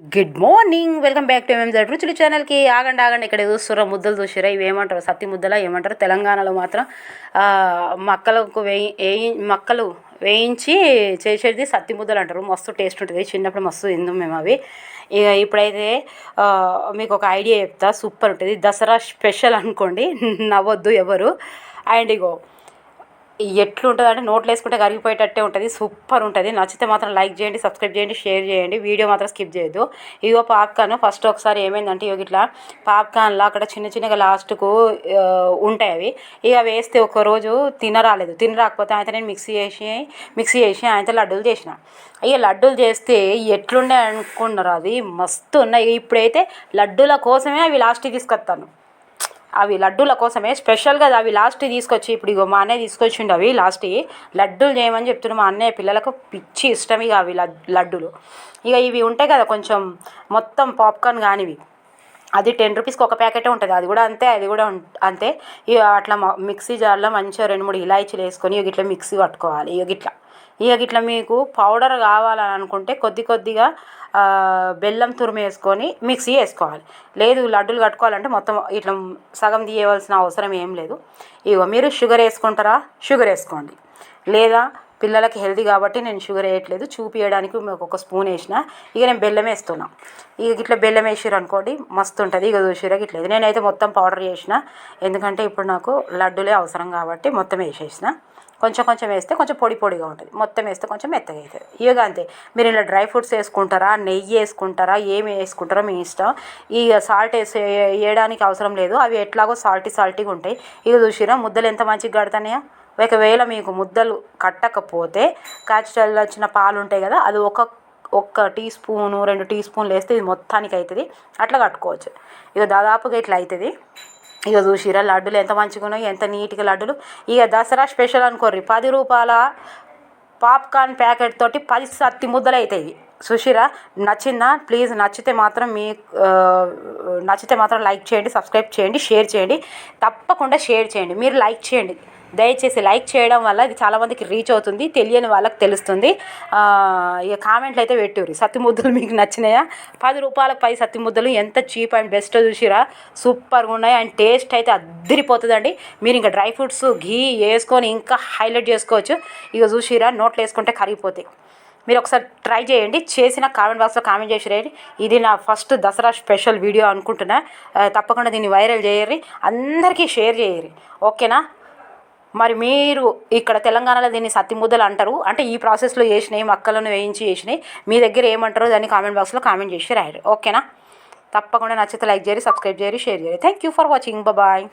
Good morning welcome back to MMZ రుచులు ఛానల్కి ఆగండి ఆగండి. ఇక్కడ చూస్తురా ముద్దలు చూసిరా ఇవి ఏమంటారు? సత్తి ముద్దలా ఏమంటారు? తెలంగాణలో మాత్రం మక్కలకు వేయి మక్కలు వేయించి చేసేది సత్తి ముద్దలు అంటారు. మస్తు టేస్ట్ ఉంటుంది. చిన్నప్పుడు మస్తు తిందాం మేము అవి. ఇక ఇప్పుడైతే మీకు ఒక ఐడియా చెప్తా. సూపర్ ఉంటుంది. దసరా స్పెషల్ అనుకోండి. నవ్వొద్దు ఎవరు. అండ్ ఇగో ఎట్లుంటుంది అంటే నోట్లు వేసుకుంటే కరిగిపోయేటట్టే ఉంటుంది సూపర్ ఉంటుంది. నచ్చితే మాత్రం లైక్ చేయండి సబ్స్క్రైబ్ చేయండి షేర్ చేయండి. వీడియో మాత్రం స్కిప్ చేయొద్దు. ఇగో పాప్కార్న్ ఫస్ట్ ఒకసారి ఏమైందంటే ఇగో ఇట్లా పాప్కార్న్లో అక్కడ చిన్న చిన్నగా లాస్ట్కు ఉంటాయి అవి. ఇక వేస్తే ఒకరోజు తినరాలేదు. తినరాకపోతే ఆయన నేను మిక్సీ చేసి మిక్సీ చేసి ఆయన లడ్డూలు చేసిన. ఇక లడ్డూలు చేస్తే ఎట్లుండే అనుకున్నారు అది మస్తు ఉన్నాయి. ఇప్పుడైతే లడ్డూల కోసమే అవి లాస్ట్కి తీసుకొస్తాను. అవి లడ్డూల కోసమే. స్పెషల్గా అవి లాస్ట్ తీసుకొచ్చి ఇప్పుడు ఇగో మా అన్నయ్య తీసుకొచ్చిండు అవి లాస్ట్. లడ్డూలు చేయమని చెప్తున్నాడు మా అన్నయ్య పిల్లలకు పిచ్చి ఇష్టం ఇక అవి లడ్- లడ్డూలు. ఇక ఇవి ఉంటాయి కదా కొంచెం మొత్తం పాప్కార్న్ కానివి. అది టెన్ రూపీస్కి ఒక ప్యాకెటే ఉంటుంది. అది కూడా అంతే అది కూడా అంతే. ఇక అట్లా మిక్సీ జార్లో మంచిగా రెండు మూడు ఇలాయచీలు వేసుకొని ఇక ఇట్లా మిక్సీ పట్టుకోవాలి. ఇక ఇట్లా ఇక ఇట్లా మీకు పౌడర్ కావాలని అనుకుంటే కొద్ది కొద్దిగా బెల్లం తురుము వేసుకొని మిక్సీ వేసుకోవాలి. లేదు లడ్డూలు కట్టుకోవాలంటే మొత్తం ఇట్లా సగం తీయవలసిన అవసరం ఏం లేదు. ఇగో మీరు షుగర్ వేసుకుంటారా? షుగర్ వేసుకోండి. లేదా పిల్లలకి హెల్దీ కాబట్టి నేను షుగర్ వేయట్లేదు. చూపించడానికి ఒక స్పూన్ వేసిన. ఇక నేను బెల్లం వేస్తున్నా. ఇక ఇట్లా బెల్లం వేసిర్రు అనుకోండి మస్తు ఉంటుంది. ఇక చూసిరా ఇట్లేదు నేనైతే మొత్తం పౌడర్ చేసిన. ఎందుకంటే ఇప్పుడు నాకు లడ్డూలే అవసరం కాబట్టి మొత్తం వేసేసిన. కొంచెం కొంచెం వేస్తే కొంచెం పొడి పొడిగా ఉంటుంది. మొత్తం వేస్తే కొంచెం మెత్తగా అవుతుంది. ఇక అంతే. మీరు ఇలా డ్రై ఫ్రూట్స్ వేసుకుంటారా? నెయ్యి వేసుకుంటారా? ఏమి వేసుకుంటారో మీ ఇష్టం. ఇక సాల్ట్ వేసే వేయడానికి అవసరం లేదు. అవి ఎట్లాగో సాల్టీ సాల్టీగా ఉంటాయి. ఇక చూసిరా ముద్దలు ఎంత మంచిగా కడతాయో ఒకవేళ మీకు ముద్దలు కట్టకపోతే కాచిటల్లో వచ్చిన పాలు ఉంటాయి కదా అది ఒక ఒక్క టీ స్పూను రెండు టీ స్పూన్లు వేస్తే ఇది మొత్తానికి అవుతుంది అట్లా కట్టుకోవచ్చు. ఇక దాదాపుగా ఇట్లా అవుతుంది ఇక చూసిరా లడ్డులు ఎంత మంచిగా ఉన్నాయి ఎంత నీట్గా లడ్డులు. ఇక దసరా స్పెషల్ అనుకోర్రి పది రూపాయల పాప్కార్న్ ప్యాకెట్ తోటి పది సత్తి ముద్దలు అవుతాయి సుషిరా నచ్చిందా? ప్లీజ్ నచ్చితే మాత్రం మీ నచ్చితే మాత్రం లైక్ చేయండి సబ్స్క్రైబ్ చేయండి షేర్ చేయండి. తప్పకుండా షేర్ చేయండి. మీరు లైక్ చేయండి. దయచేసి లైక్ చేయడం వల్ల ఇది చాలామందికి రీచ్ అవుతుంది తెలియని వాళ్ళకి తెలుస్తుంది. ఇక కామెంట్లు అయితే పెట్టారు సత్తిముద్దలు మీకు నచ్చినాయా? పది రూపాయలకు పై సత్తిముద్దలు ఎంత చీప్ అండ్ బెస్ట్ చూసిరా? సూపర్గా ఉన్నాయి అండ్ టేస్ట్ అయితే అద్దరిపోతుందండి. మీరు ఇంకా డ్రై ఫ్రూట్స్ ఘీ వేసుకొని ఇంకా హైలైట్ చేసుకోవచ్చు. ఇక చూసిరా నోట్లు వేసుకుంటే కరిగిపోతాయి. మీరు ఒకసారి ట్రై చేయండి. చేసిన కామెంట్ బాక్స్లో కామెంట్ చేసి ఇది నా ఫస్ట్ దసరా స్పెషల్ వీడియో అనుకుంటున్నా. తప్పకుండా దీన్ని వైరల్ చేయర్రి అందరికీ షేర్ చేయరు ఓకేనా? మరి మీరు ఇక్కడ తెలంగాణలో దీన్ని సత్తి ముద్దలు అంటారు? అంటే ఈ ప్రాసెస్లో చేసినాయి మక్కలను వేయించి చేసినాయి మీ దగ్గర ఏమంటారో దాన్ని కామెంట్ బాక్స్లో కామెంట్ చేసి రాయరు. ఓకేనా? తప్పకుండా నచ్చితే లైక్ చేయరు సబ్స్క్రైబ్ చేయరు షేర్ చేయరు thank you for watching bye